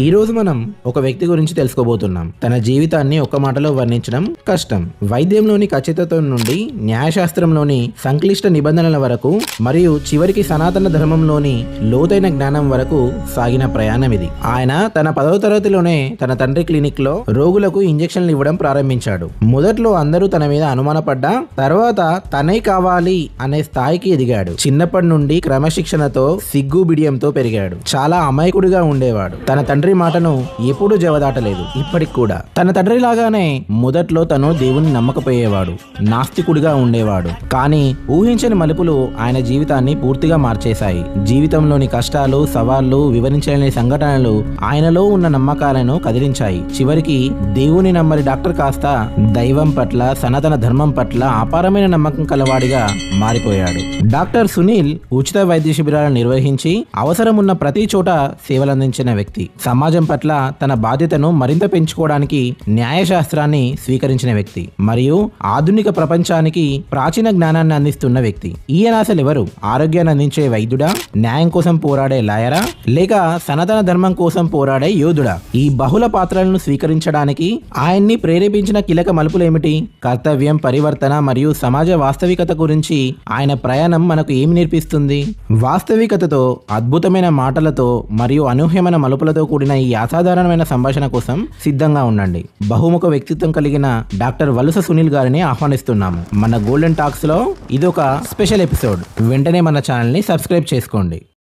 ఈ రోజు మనం ఒక వ్యక్తి గురించి తెలుసుకోబోతున్నాం. తన జీవితాన్ని ఒక మాటలో వర్ణించడం కష్టం. వైద్యంలోని ఖచ్చితత్వం నుండి న్యాయశాస్త్రంలోని సంక్లిష్ట నిబంధనల వరకు మరియు చివరికి సనాతన ధర్మంలోని లోతైన జ్ఞానం వరకు సాగిన ప్రయాణం ఇది. ఆయన తన పదవ తరగతిలోనే తన తండ్రి క్లినిక్లో రోగులకు ఇంజెక్షన్లు ఇవ్వడం ప్రారంభించాడు. మొదట్లో అందరూ తన మీద అనుమానపడ్డా తర్వాత తనే కావాలి అనే స్థాయికి ఎదిగాడు. చిన్నప్పటి నుండి క్రమశిక్షణతో సిగ్గు బిడియంతో పెరిగాడు. చాలా అమాయకుడిగా ఉండేవాడు. తన తండ్రి మాటను ఎప్పుడూ జవదాటలేదు ఇప్పటికి కూడా. తన తండ్రి లాగానే మొదట్లో తను దేవుని నమ్మకపోయేవాడు నాస్తికుడిగా ఉండేవాడు. కానీ ఊహించని మలుపులు ఆయన జీవితాన్ని పూర్తిగా మార్చేశాయి. జీవితంలోని కష్టాలు సవాళ్ళు వివరించలేని సంఘటనలు ఆయనలో ఉన్న నమ్మకాలను కదిలించాయి. చివరికి దేవుని నమ్మని డాక్టర్ కాస్త దైవం పట్ల సనాతన ధర్మం పట్ల అపారమైన నమ్మకం కలవాడిగా మారిపోయాడు. డాక్టర్ సునీల్ ఉచిత వైద్య శిబిరాలను నిర్వహించి అవసరం ఉన్న ప్రతి చోట సేవలందించిన వ్యక్తి. సమాజం పట్ల తన బాధ్యతను మరింత పెంచుకోవడానికి న్యాయశాస్త్రాన్ని స్వీకరించిన వ్యక్తి మరియు ఆధునిక ప్రపంచానికి ప్రాచీన జ్ఞానాన్ని అందిస్తున్న వ్యక్తి. ఈయన అసలు ఎవరు ఆరోగ్యాన్ని అందించే వైద్యుడా? న్యాయం కోసం పోరాడే లాయరా? లేక సనాతన ధర్మం కోసం పోరాడే యోధుడా? ఈ బహుళ పాత్రలను స్వీకరించడానికి ఆయన్ని ప్రేరేపించిన కీలక మలుపులేమిటి? కర్తవ్యం పరివర్తన మరియు సమాజ వాస్తవికత గురించి ఆయన ప్రయాణం మనకు ఏమి నేర్పిస్తుంది? వాస్తవికతతో అద్భుతమైన మాటలతో మరియు అనూహ్యమైన మలుపులతో కూడిన ఈ అసాధారణమైన సంభాషణ కోసం సిద్ధంగా ఉండండి. బహుముఖ వ్యక్తిత్వం కలిగిన డాక్టర్ వలస సునీల్ గారిని ఆహ్వానిస్తున్నాము మన గోల్డెన్ టాక్స్లో ఇదొక స్పెషల్ ఎపిసోడ్. వెంటనే మన ఛానల్ని సబ్స్క్రైబ్ చేసుకోండి.